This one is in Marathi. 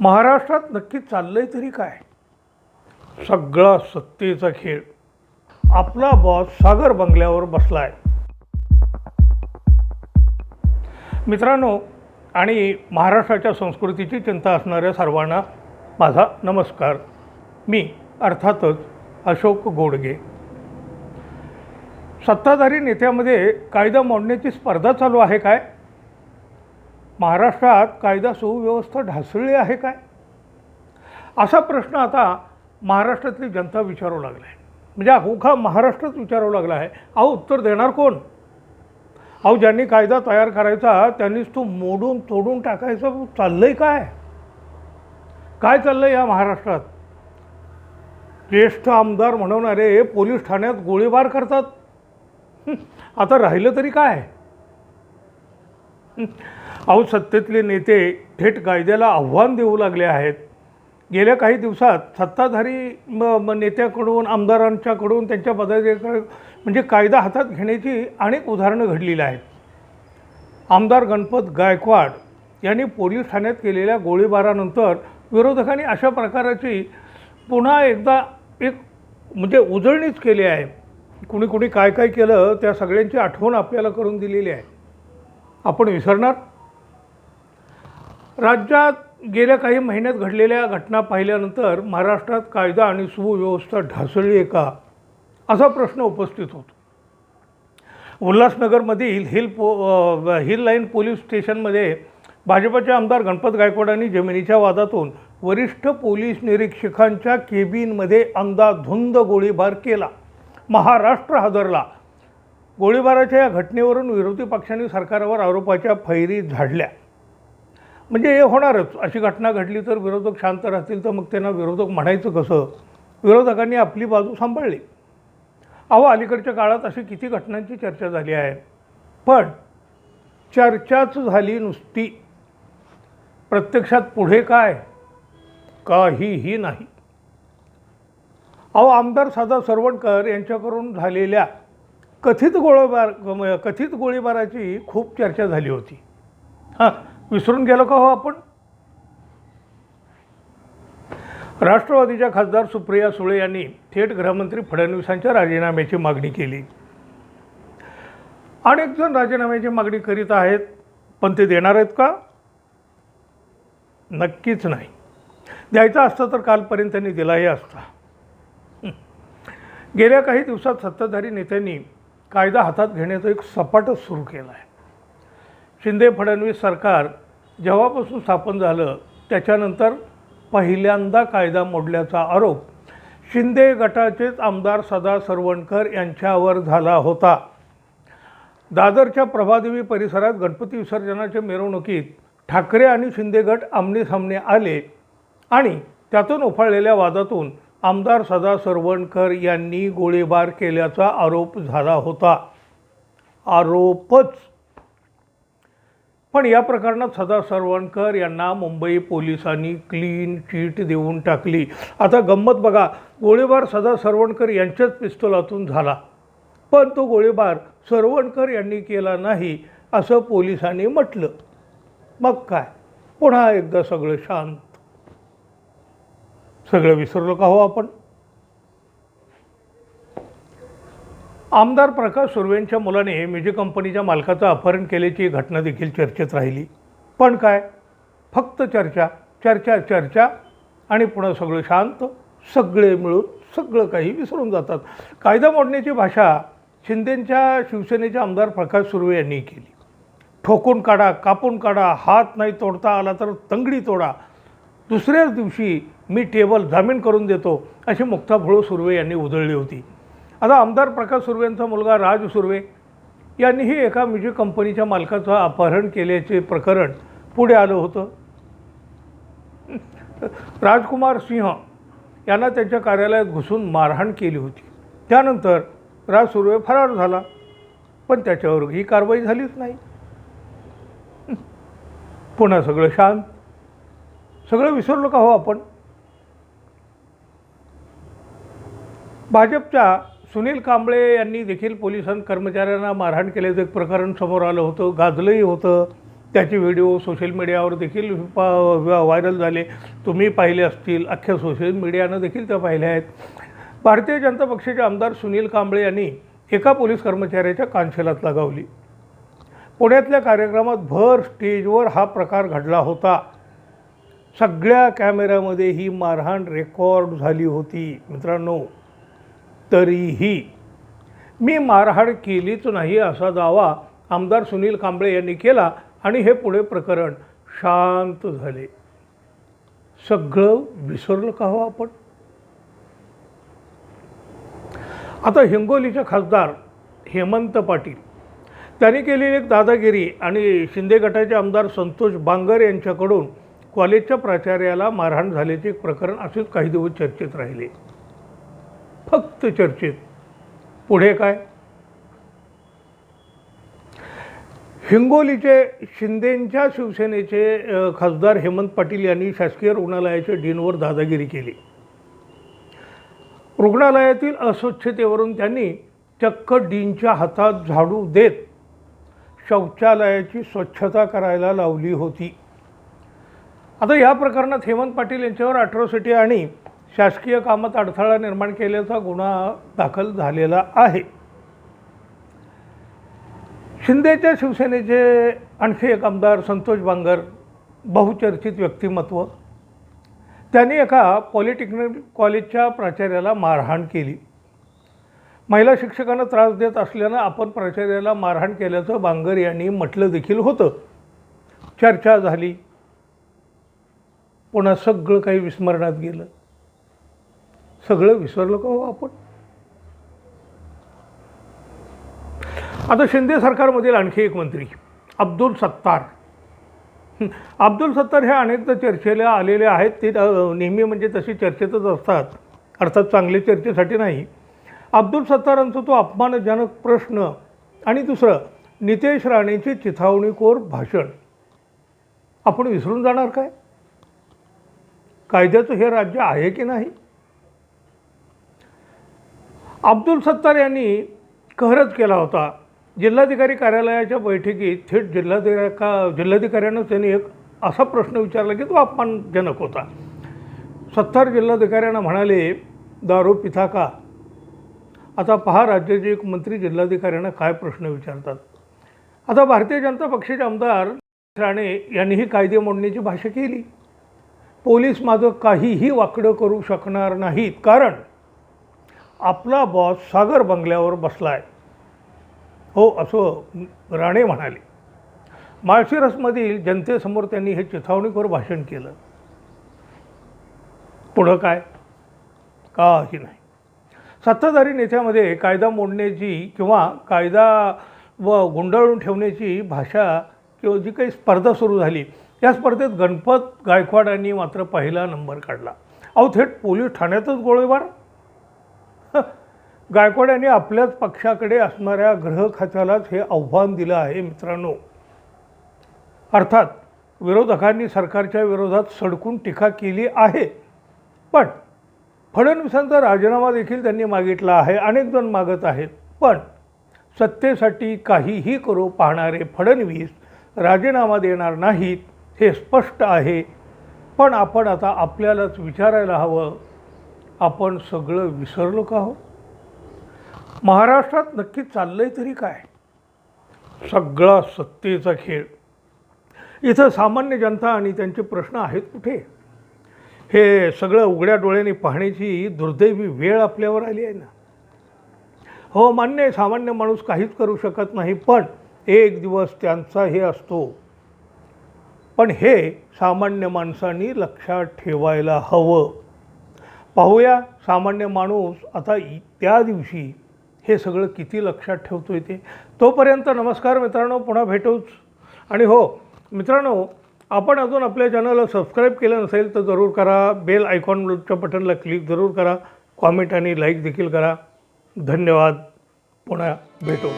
महाराष्ट्रात नक्की चाललं आहे तरी काय? सगळा सत्तेचा खेळ. आपला बॉस सागर बंगल्यावर बसलाय. मित्रांनो आणि महाराष्ट्राच्या संस्कृतीची चिंता असणाऱ्या सर्वांना माझा नमस्कार. मी अर्थातच अशोक गोडगे. सत्ताधारी नेत्यामध्ये कायदा मोडण्याची स्पर्धा चालू आहे काय? महाराष्ट्रात कायदा सुव्यवस्था ढासळली आहे काय? असा प्रश्न आता महाराष्ट्रातली जनता विचारू लागला. आहे म्हणजे अवघा महाराष्ट्रात विचारू लागला आहे. अहो उत्तर देणार कोण? अहो ज्यांनी कायदा तयार करायचा त्यांनीच तो मोडून तोडून टाकायचं चाललंय काय? काय चाललंय या महाराष्ट्रात? ज्येष्ठ आमदार म्हणवणारे पोलीस ठाण्यात गोळीबार करतात. आता राहिलं तरी काय? अहो सत्तेतले नेते थेट कायद्याला आव्हान देऊ लागले आहेत. गेल्या काही दिवसात सत्ताधारी म नेत्याकडून आमदारांच्याकडून त्यांच्या पदाधिकारी म्हणजे कायदा हातात घेण्याची अनेक उदाहरणं घडलेली आहेत. आमदार गणपत गायकवाड यांनी पोलीस ठाण्यात केलेल्या गोळीबारानंतर विरोधकांनी अशा प्रकाराची पुन्हा एकदा एक म्हणजे उजळणीच केली आहे. कुणी कुणी काय काय केलं त्या सगळ्यांची आठवण आपल्याला करून दिलेली आहे. आपण विसरणार? राज्यात गेल्या काही महिन्यात घडलेल्या घटना पाहिल्यानंतर महाराष्ट्रात कायदा आणि सुव्यवस्था ढासळली आहे का असा प्रश्न उपस्थित होतो. उल्हासनगरमधील हिल पो हिल लाईन पोलीस स्टेशनमध्ये भाजपाचे आमदार गणपत गायकवाडांनी जमिनीच्या वादातून वरिष्ठ पोलीस निरीक्षकांच्या केबिनमध्ये अंदाधुंद गोळीबार केला. महाराष्ट्र हादरला. गोळीबाराच्या या घटनेवरून विरोधी पक्षांनी सरकारवर आरोपाच्या फैरी झाडल्या. म्हणजे हे होणारच. अशी घटना घडली तर विरोधक शांत राहतील तर मग त्यांना विरोधक म्हणायचं कसं? विरोधकांनी आपली बाजू सांभाळली. अहो अलीकडच्या काळात अशी किती घटनांची चर्चा झाली आहे. पण चर्चाच झाली नुसती. प्रत्यक्षात पुढे काय? काहीही नाही. अहो आमदार सादा सरवणकर यांच्याकडून झालेल्या कथित गोळीबार कथित गोळीबाराची खूप चर्चा झाली होती. हां विसरून गेलो का हो आपण? राष्ट्रवादीच्या खासदार सुप्रिया सुळे यांनी थेट गृहमंत्री फडणवीसांच्या राजीनाम्याची मागणी केली. अनेक जण राजीनाम्याची मागणी करीत आहेत पण ते देणार आहेत का? नक्कीच नाही. द्यायचा असतं तर कालपर्यंत त्यांनी दिलाही असता. गेल्या काही दिवसात सत्ताधारी नेत्यांनी कायदा हातात घेण्याचं एक सपाटच सुरू केलं आहे शिंदे फडणवीस सरकार जेव्हापासून स्थापन झालं त्याच्यानंतर पहिल्यांदा कायदा मोडल्याचा आरोप शिंदे गटाचेच आमदार सदा सरवणकर यांच्यावर झाला होता. दादरच्या प्रभादेवी परिसरात गणपती विसर्जनाच्या मिरवणुकीत ठाकरे आणि शिंदे गट आमनेसामने आले आणि त्यातून उफाळलेल्या वादातून आमदार सदा सरवणकर यांनी गोळीबार केल्याचा आरोप झाला होता. आरोपच पण या प्रकरणात सदा सरवणकर यांना मुंबई पोलिसांनी क्लीन चिट देऊन टाकली. आता गंमत बघा गोळीबार सदा सरवणकर यांच्याच पिस्तोलातून झाला. पण तो गोळीबार सरवणकर यांनी केला नाही असं पोलिसांनी म्हटलं. मग काय? पुन्हा एकदा सगळं शांत. सगळं विसरलो का हो आपण? आमदार प्रकाश सुर्वेंच्या मुलाने म्युझिक कंपनीच्या मालकाचं अपहरण केल्याची घटना देखील चर्चेत राहिली. पण काय? फक्त चर्चा चर्चा चर्चा आणि पुन्हा सगळं शांत सगळे मिळून सगळं काही विसरून जातात. कायदा मोडण्याची भाषा शिंदेंच्या शिवसेनेचे आमदार प्रकाश सुर्वे यांनी केली. ठोकून काढा कापून काढा हात नाही तोडता आला तर तंगडी तोडा. दुसऱ्याच दिवशी मी टेबल जामीन करून देतो अशी मुक्ता फळू सुर्वे यांनी उधळली होती. आता आमदार प्रकाश सुर्वेंचा मुलगा राज सुर्वे यांनीही एका म्युझिक कंपनीच्या मालकाचं अपहरण केल्याचे प्रकरण पुढे आलं होतं. राजकुमार सिंह यांना त्यांच्या कार्यालयात घुसून मारहाण केली होती. त्यानंतर राज सुर्वे फरार झाला पण त्याच्यावर ही कारवाई झालीच नाही. पुन्हा सगळं शांत सगळं विसरलो का हो आपण? भाजपच्या सुनील कांबळे यांनी देखील पोलिसां कर्मचाऱ्यांना मारहाण केल्याचं एक प्रकरण समोर आलं होतं गाजलंही होतं. त्याचे व्हिडिओ सोशल मीडियावर देखील पा व्हायरल झाले. तुम्ही पाहिले असतील अख्ख्या सोशल मीडियानं देखील त्या पाहिल्या आहेत. भारतीय जनता पक्षाचे आमदार सुनील कांबळे यांनी एका पोलीस कर्मचाऱ्याच्या कानशिलात लगावली. पुण्यातल्या कार्यक्रमात भर स्टेजवर हा प्रकार घडला होता. सगळ्या कॅमेऱ्यामध्ये ही मारहाण रेकॉर्ड झाली होती. मित्रांनो तरीही. मी मारहाण केलीच नाही असा दावा आमदार सुनील कांबळे यांनी केला आणि हे पुढे प्रकरण शांत झाले. सगळं विसरलं का हो आपण? आता हिंगोलीचे खासदार हेमंत पाटील त्यांनी केलेली एक दादागिरी आणि शिंदे गटाचे आमदार संतोष बांगर यांच्याकडून कॉलेजच्या प्राचार्याला मारहाण झाल्याचे एक प्रकरण असेच काही दिवस चर्चेत राहिले. फक्त चर्चेत. पुढे काय? हिंगोलीचे शिंदेंच्या शिवसेनेचे खासदार हेमंत पाटील यांनी शासकीय रुग्णालयाच्या डीनवर दादागिरी केली. रुग्णालयातील अस्वच्छतेवरून त्यांनी चक्क डीनच्या हातात झाडू देत शौचालयाची स्वच्छता करायला लावली होती. आता या प्रकरणात हेमंत पाटील यांच्यावर अट्रॉसिटी आणि शासकीय कामात अडथळा निर्माण केल्याचा गुन्हा दाखल झालेला आहे. शिंदेच्या शिवसेनेचे आणखी एक आमदार संतोष बांगर बहुचर्चित व्यक्तिमत्व. त्यांनी एका पॉलिटेक्निक कॉलेजच्या प्राचार्याला मारहाण केली. महिला शिक्षकांना त्रास देत असल्यानं आपण प्राचार्याला मारहाण केल्याचं बांगर यांनी म्हटलं देखील होतं. चर्चा झाली. पुन्हा सगळं काही विस्मरणात गेलं. सगळं विसरलं का हो आपण? आता शिंदे सरकारमधील आणखी एक मंत्री अब्दुल सत्तार. अब्दुल सत्तार हे अनेकदा चर्चेला आलेले आहेत. ते नेहमी म्हणजे तशी चर्चेतच असतात. अर्थात चांगले चर्चेसाठी नाही. अब्दुल सत्तारांचा तो अपमानजनक प्रश्न आणि दुसरं नितेश राणेंची चिथावणीखोर भाषण. आपण विसरून जाणार काय? कायद्याचं हे राज्य आहे की नाही? अब्दुल सत्तार यांनी कहरच केला होता. जिल्हाधिकारी कार्यालयाच्या बैठकीत थेट जिल्हाधिका का जिल्हाधिकाऱ्यानं त्यांनी एक असा प्रश्न विचारला की तो अपमानजनक होता. सत्तार जिल्हाधिकाऱ्यांना म्हणाले दारू पिता का? आता पहा राज्याचे एक मंत्री जिल्हाधिकाऱ्यांना काय प्रश्न विचारतात. आता भारतीय जनता पक्षाचे आमदार राणे यांनीही कायदे मोडण्याची भाषा केली. पोलीस माझं काहीही वाकडं करू शकणार नाहीत. कारण आपला बॉस सागर बंगल्यावर बसला आहे हो असं राणे म्हणाले. माळशिरसमधील जनतेसमोर त्यांनी हे चिथावणीखोर भाषण केलं. पुढं काय? काही नाही. सत्ताधारी नेत्यामध्ये कायदा मोडण्याची किंवा कायदा व गुंडाळून ठेवण्याची भाषा किंवा जी काही स्पर्धा सुरू झाली या स्पर्धेत गणपत गायकवाडांनी मात्र पहिला नंबर काढला. अहो थेट पोलीस ठाण्यातच गोळीबार? गायकवाड यांनी आपल्याच पक्षाकडे असणाऱ्या ग्रह खात्यालाच हे आव्हान दिलं आहे मित्रांनो. अर्थात विरोधकांनी सरकारच्या विरोधात सडकून टीका केली आहे. पण फडणवीसांचा राजीनामा देखील त्यांनी मागितला आहे अनेक जण मागत आहेत. पण सत्तेसाठी काहीही करू पाहणारे फडणवीस राजीनामा देणार नाहीत हे स्पष्ट आहे. पण आपण आता आपल्यालाच विचारायला हवं. आपण सगळं विसरलो का हो? महाराष्ट्रात नक्की चाललंय तरी काय? सगळा सत्तेचा खेळ. इथं सामान्य जनता आणि त्यांचे प्रश्न आहेत कुठे? हे सगळं उघड्या डोळ्याने पाहण्याची दुर्दैवी वेळ आपल्यावर आली आहे ना? हो मान्य आहे सामान्य माणूस काहीच करू शकत नाही पण एक दिवस त्यांचा हे असतो. पण हे सामान्य माणसांनी लक्षात ठेवायला हवं. पाहूया सामान्य माणूस आता इ- त्या दिवशी हे सगळं किती लक्षात ठेवतोय ते तोपर्यंत नमस्कार मित्रांनो पुन्हा भेटूच. आणि हो मित्रांनो आपण अजून आपल्या चॅनलला सबस्क्राईब केलं नसेल तर जरूर करा. बेल आयकॉनच्या बटनला क्लिक जरूर करा. कॉमेंट आणि लाईक देखील करा. धन्यवाद. पुन्हा भेटू